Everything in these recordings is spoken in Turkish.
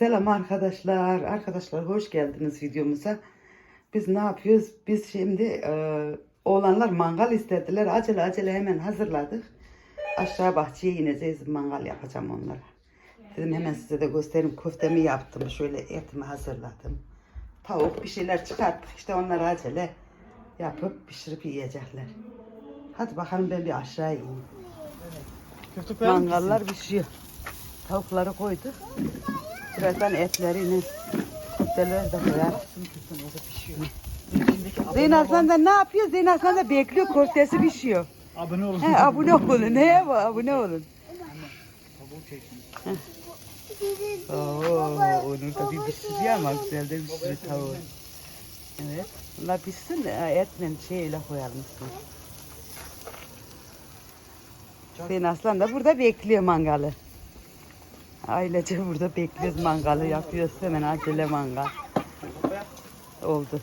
Selam arkadaşlar. Arkadaşlar hoş geldiniz videomuza. Biz ne yapıyoruz? Biz şimdi e, oğlanlar mangal istediler. Acele acele hemen hazırladık. Aşağı bahçeye ineceğiz. Mangal yapacağım onlara. Dedim hemen size de göstereyim. Köftemi yaptım. Şöyle etimi hazırladım. Tavuk bir şeyler çıkarttık. İşte onları acele yapıp pişirip yiyecekler. Hadi bakalım ben bir aşağı ineyim. Mısın? Mangallar pişiyor. Tavukları koyduk. Birazdan etlerini, köfteleri de koyarız. Zeyn Aslan da ne yapıyor? Zeyn Aslan da bekliyor köftesi pişiyor. Abone olun. He, abone olun. Bu? Abone olun. Oo, Onur da bir pişiriyor ama güzel de pişiriyor tavuğu. Evet. Bunlar pişsin de etle şeyle koyalım üstüne. Zeyn Aslan da burada bekliyor mangalı. Ailece burada bekliyoruz mangalı yapıyoruz. Hemen acele mangal. Oldu.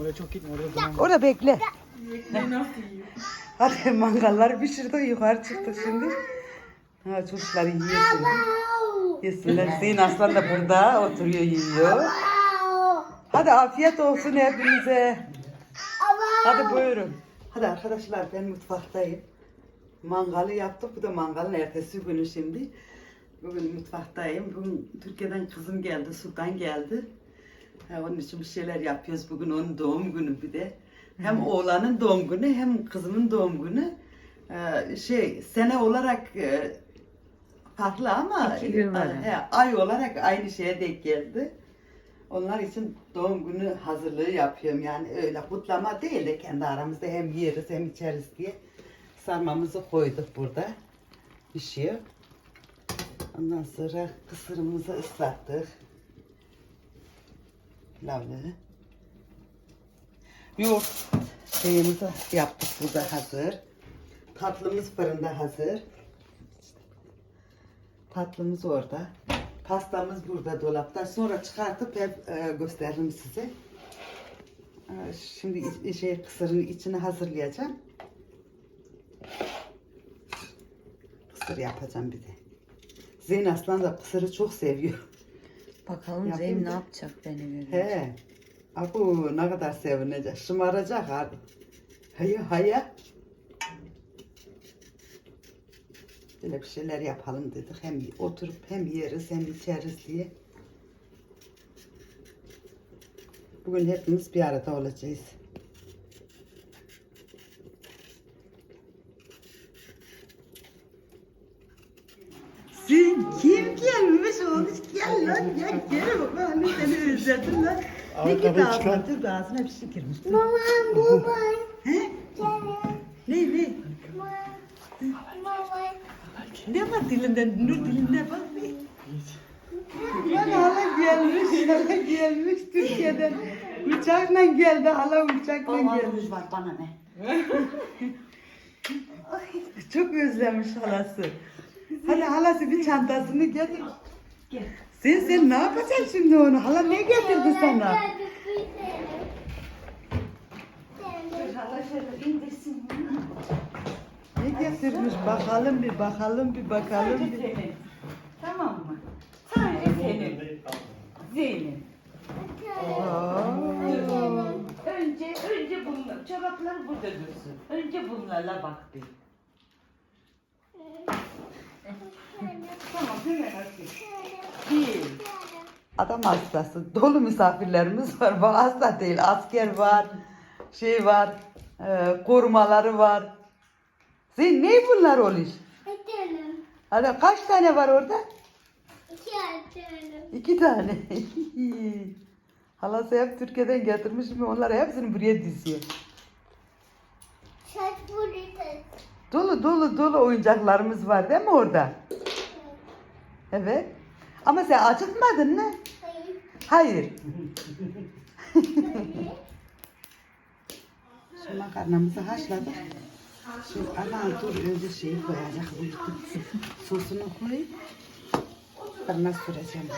Oraya çok gitme. Oraya zaman. Orada bekle. Hadi mangalları pişirdi yukarı çıktı şimdi. Ha, çocuklar yiyor şimdi. Yesinler. Zeyn Aslan da burada oturuyor yiyor. Hadi afiyet olsun hepinize. Hadi buyurun. Hadi arkadaşlar ben mutfaktayım. Mangalı yaptık. Bu da mangalın ertesi günü şimdi. Bugün mutfaktayım. Bugün Türkiye'den kızım geldi, Sultan geldi. Ha, onun için bir şeyler yapıyoruz. Bugün onun doğum günü bir de. Hem oğlanın doğum günü hem kızımın doğum günü. Ee, şey sene olarak e, farklı ama İki gün var. he, ay olarak aynı şeye denk geldi. Onlar için doğum günü hazırlığı yapıyorum. Yani öyle kutlama değil de kendi aramızda hem yeriz hem içeriz diye sarmamızı koyduk burada. Pişiyor. Ondan sonra kısırımızı ıslattık. Pilavlı. Yoğurt şeyimizi yaptık burada hazır. Tatlımız fırında hazır. Tatlımız orada. Pastamız burada dolapta. Sonra çıkartıp hep e, gösteririm size. E, şimdi şey kısırın içini hazırlayacağım. Kısır yapacağım bir de. Zeyn Aslan da kısırı çok seviyor. Bakalım Yapayım Zeyn da. ne yapacak beni görünce. He. Abu ne kadar sevinecek. Şımaracak abi. Haya haya. Böyle bir şeyler yapalım dedik. Hem oturup hem yeriz hem içeriz diye. Bugün hepimiz bir arada olacağız. Sen kim gelmiş olmuş? Gel lan gel gel baba. Hani seni özledim lan. Ne gibi kapıyı çıkar. ağzına dur ağzına bir şey girmiş. Dur. Mama, baba, He? Ne ne? mama, Ne var dilinde? Nur dilinde bak bir. Lan hala gelmiş, hala gelmiş Türkiye'den. Uçakla geldi, hala uçakla gelmiş. var bana ne? Çok özlemiş halası. Hadi halası bir çantasını getir. Sen sen ne yapacaksın şimdi onu? Hala ne getirdi sana? Ne getirmiş? Bakalım bir, bakalım bir, bakalım bir. Tamam mı? Sadece senin. Zeynep. Önce, önce bunlar. Çorapları burada dursun. Önce bunlarla bak bir. Tamam hemen atayım. Bir. Adam hastası. Dolu misafirlerimiz var. Bak hasta değil. Asker var. Şey var. E, korumaları var. Sen ne bunlar oluş? Hala kaç tane var orada? İki tane. Halası hep Türkiye'den getirmiş mi? Onlar hepsini buraya diziyor. Dolu dolu dolu oyuncaklarımız var değil mi orada? Evet. Ama sen acıkmadın mı? Hayır. Şu makarnamızı haşladık. Şimdi aman dur önce şeyi koyacak. Sosunu koy. Fırına süreceğim.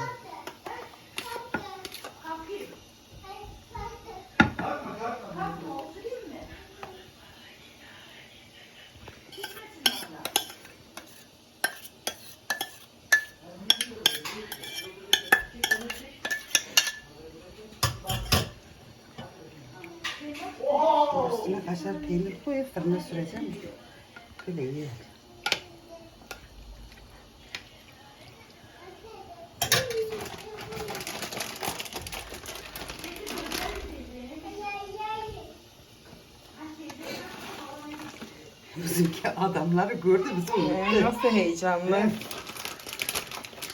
Kaşar peynir koyup fırına süreceğim. Böyle iyi. Bizimki adamları gördü bizim. Ee, nasıl heyecanlı.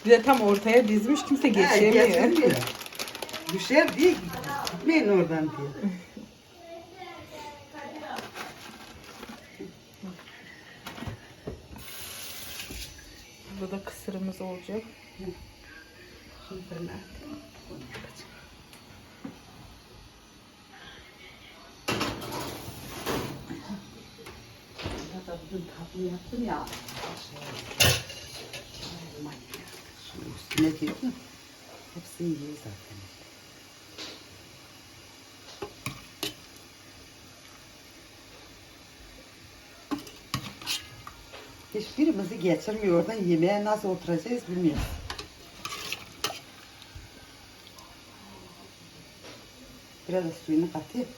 Bir de tam ortaya dizmiş kimse geçemiyor. geçemiyor. Düşer diye gitmeyin oradan diye. Burada kısırımız olacak. Şimdi fırına bugün tatlı yaptım ya. Şunun üstüne diyordum. Hepsini yiyor zaten. Hiçbirimizi geçirmiyor oradan yemeğe nasıl oturacağız bilmiyoruz. Biraz da suyunu katayım.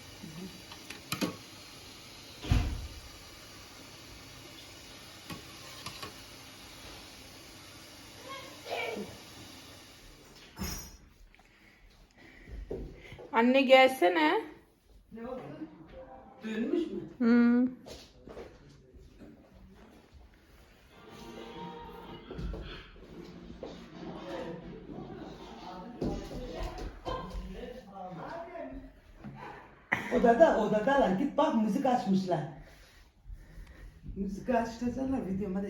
Anne gelsene. Müzik açmışlar. Müzik açacaklar videoma da.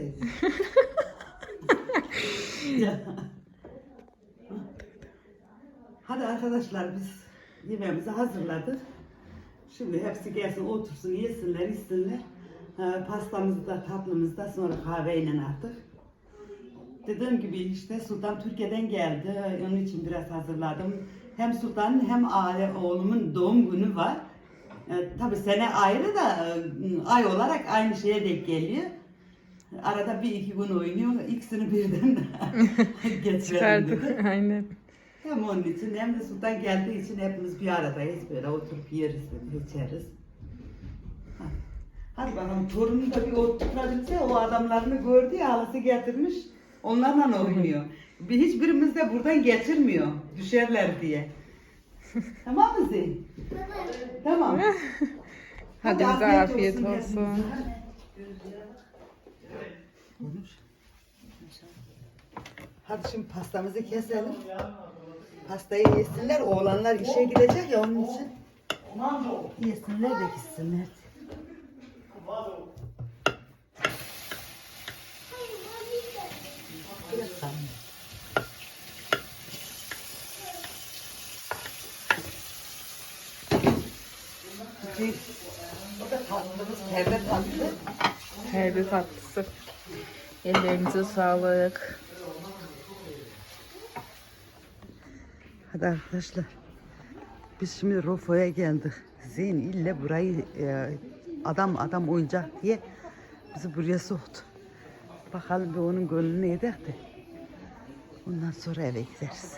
Ya. Hadi arkadaşlar biz yemeğimizi hazırladık. Şimdi hepsi gelsin otursun yesinler içsinler. Ha, pastamızı da tatlımızı da sonra kahveyle artık. Dediğim gibi işte Sultan Türkiye'den geldi. Onun için biraz hazırladım. Hem Sultan'ın hem aile oğlumun doğum günü var. E, tabii sene ayrı da e, ay olarak aynı şeye denk geliyor. Arada bir iki gün oynuyor. İkisini birden geçirelim dedi. Aynen. Hem onun için hem de Sultan geldiği için hepimiz bir aradayız. Böyle oturup yeriz, içeriz. Ha. Hadi bakalım torunu da bir oturabilse o adamlarını gördü ya halası getirmiş. Onlarla oynuyor. Bir hiçbirimiz de buradan getirmiyor. Düşerler diye. Tamam mı Zeyn? Tamam. Hadi bize afiyet olsun. hepinize. Hadi şimdi pastamızı keselim. Pastayı yesinler. Oğlanlar işe gidecek ya onun için. Yesinler de gitsinler. Çünkü O da tatlımız perde tatlı. Perde tatlısı. Ellerinize sağlık. Hadi arkadaşlar. Biz şimdi Rofo'ya geldik. Zeyn ille burayı e, adam adam oyuncak diye bizi buraya soktu. Bakalım bir onun gönlünü ne eder de. Ondan sonra eve gideriz.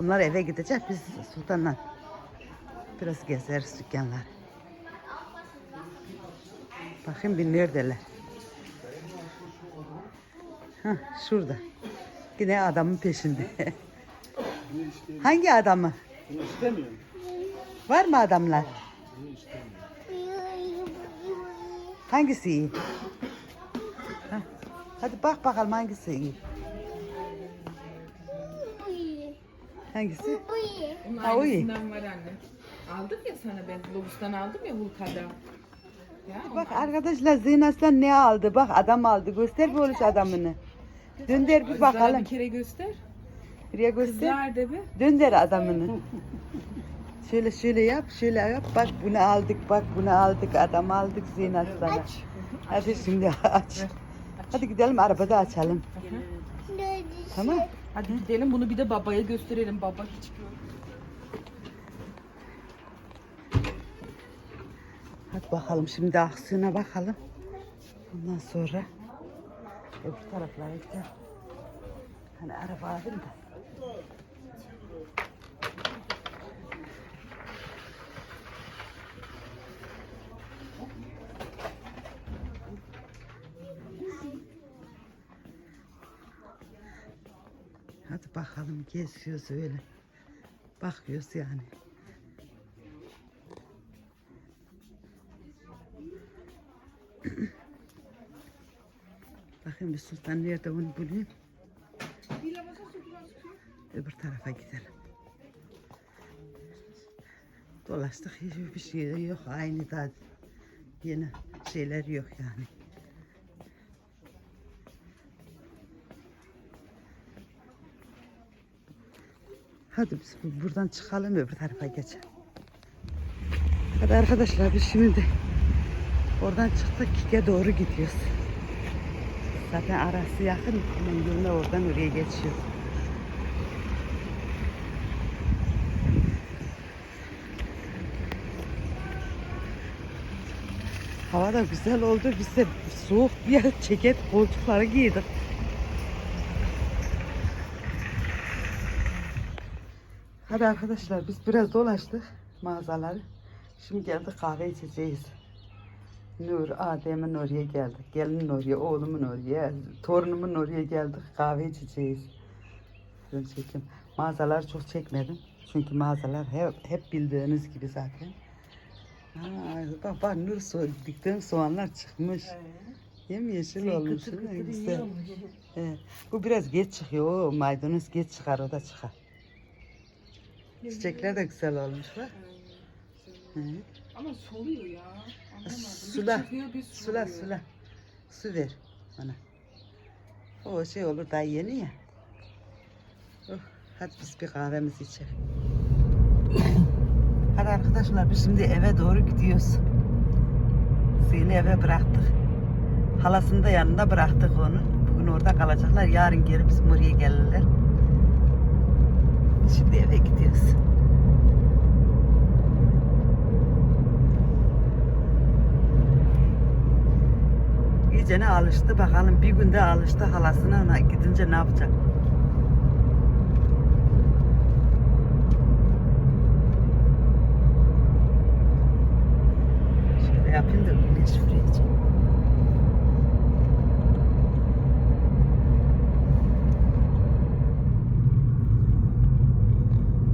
Onlar eve gidecek biz Sultan'la biraz gezeriz dükkanları. Bakayım bir neredeler. Hah, şurada. Yine adamın peşinde. Hangi adamı? Bunu istemiyorum. Var mı adamlar? Hangisi iyi? Hah, Hadi bak bakalım hangisi iyi. Hangisi? Ha, o iyi. aynısından var anne. Aldık ya sana ben Lobus'tan aldım ya Hulka'da. Ya, Bak arkadaşlar Zeynep'ten ne aldı? Bak adam aldı. Göster bir oluş adamını. Dönder bir Kızlara bakalım. bir kere göster. Buraya göster. Kızlar de bir. Dönder adamını. Şöyle şöyle yap, şöyle yap. Bak bunu aldık, bak bunu aldık. Adam aldık sana. Hadi şimdi aç. Hadi gidelim arabada açalım. Tamam. Hadi gidelim bunu bir de babaya gösterelim. Baba hiç gör. Hadi bakalım şimdi aksiyona bakalım. Ondan sonra öbür taraflara gidelim. Hani araba aldım da. Hadi bakalım geziyoruz öyle. Bakıyoruz yani. Bakayım bir sultan nerede onu bulayım. Öbür tarafa gidelim. Dolaştık hiçbir şey yok. Aynı da yeni şeyler yok yani. Hadi biz bu- buradan çıkalım öbür tarafa geçelim. Hadi arkadaşlar biz şimdi oradan çıktık Kik'e doğru gidiyoruz. Zaten arası yakın. Hemen yoluna oradan oraya geçiyoruz. Hava da güzel oldu. Biz de soğuk bir yer ceket koltukları giydik. Hadi arkadaşlar biz biraz dolaştık mağazaları. Şimdi geldik kahve içeceğiz. Nur, Adem'in oraya geldik. Gelinin oraya, oğlumun oraya, torunumun oraya geldik. Kahve içeceğiz. Ben çekeyim. Mağazaları çok çekmedim. Çünkü mağazalar hep, hep bildiğiniz gibi zaten. Ha, bak bak Nur so diktiğim soğanlar çıkmış. Yem yeşil olmuş. Kıtır kıtır Güzel. He, bu biraz geç çıkıyor. O maydanoz geç çıkar, o da çıkar. Çiçekler de güzel olmuş bak. Hı. Ama soluyor ya. Sula, Sula, sula. Su ver bana. O şey olur daha yeni ya. Oh, hadi biz bir kahvemizi içelim. hadi arkadaşlar biz şimdi eve doğru gidiyoruz. Seni eve bıraktık. Halasını da yanında bıraktık onu. Bugün orada kalacaklar. Yarın geri bizim oraya gelirler. Biz Şimdi eve gidiyoruz. İyice ne alıştı bakalım bir günde alıştı halasına ona gidince ne yapacak? Şöyle yapayım da güneş şuraya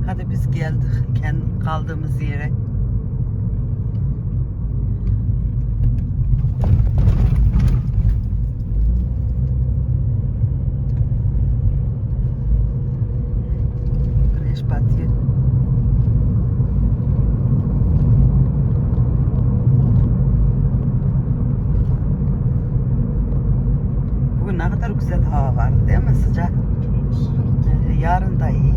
Hadi biz geldik kendi kaldığımız yere. Batıyor. Bugün ne kadar güzel hava var değil mi sıcak? Ee, Yarın da iyi.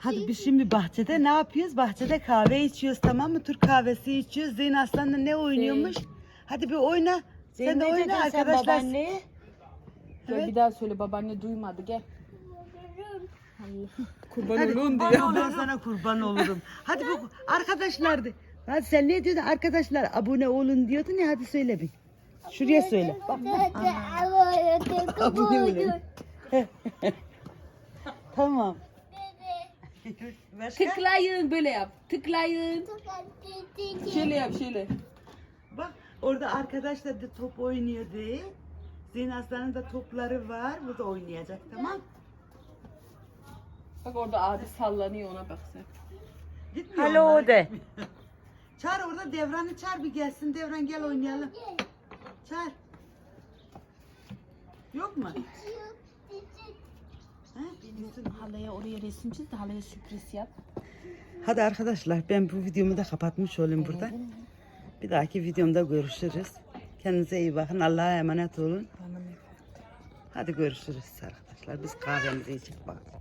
Hadi biz şimdi bahçede ne yapıyoruz? Bahçede kahve içiyoruz tamam mı? Türk kahvesi içiyoruz. Zeyn Aslan'la ne oynuyormuş? Hadi bir oyna. Sen de oyna arkadaşlar. babaanne? Gel Evet. bir daha söyle babaanne duymadı gel. Kurban Hadi olurum kurban diyor. olurum sana kurban olurum. Hadi bu arkadaşlar de. Hadi sen ne diyordun arkadaşlar abone olun diyordun ya hadi söyle bir. Şuraya söyle. Bak. abone olun. tamam. Başka? Tıklayın böyle yap. Tıklayın. Şöyle yap şöyle. Bak orada arkadaşlar da top oynuyordu. Zeyn Aslan'ın da topları var. Bu da oynayacak tamam. Bak orada abi sallanıyor ona bak sen. Gitmiyor Alo onlar. de. Çağır orada Devran'ı çağır bir gelsin. Devran gel oynayalım. Çağır. Yok mu? Ha? Halaya oraya resim çiz de halaya sürpriz yap. Hadi arkadaşlar ben bu videomu da kapatmış olayım burada. Bir dahaki videomda görüşürüz. Kendinize iyi bakın. Allah'a emanet olun. Hadi görüşürüz arkadaşlar. Biz kahvemizi içip bakalım.